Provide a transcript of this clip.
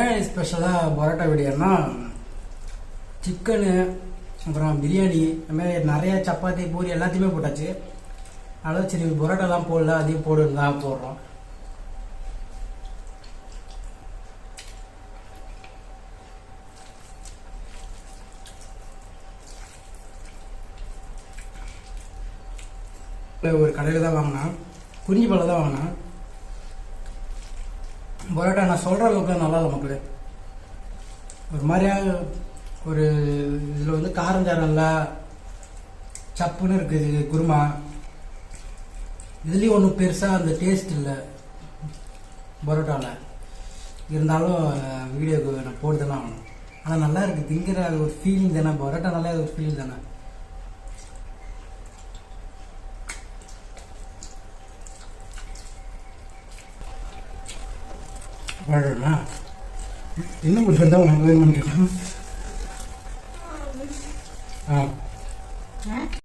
ஏன் ஸ்பெஷலாக பரோட்டா வீடியோன்னா சிக்கனு அப்புறம் பிரியாணி இந்த மாதிரி நிறைய சப்பாத்தி பூரி எல்லாத்தையுமே போட்டாச்சு. அதனால சரி பரோட்டாலாம் போடல அதையும் போடுன்னு தான் போடுறோம். ஒரு கடையில் தான் வாங்கினேன். பழம் தான் வாங்கினேன். பரோட்டா நான் சொல்கிற அளவுக்கு நல்லா இல்லை மக்களே. ஒரு மாதிரியா ஒரு இதில் வந்து காரஞ்சாரம் இல்லை சப்புன்னு இருக்குது குருமா. இதுலேயும் ஒன்றும் பெருசாக அந்த டேஸ்ட் இல்லை பரோட்டாவில் இருந்தாலும் வீடியோக்கு நான் போட்டு ஆகணும். ஆனால் நல்லா இருக்குது திங்கிற அது ஒரு ஃபீலிங் தானே. பரோட்டா நல்லா ஒரு ஃபீலிங் தானே. பரோட்டா இன்னும் கொஞ்சம் தான் உனக்கு வேணும்னு கேட்டேன்? ஆ.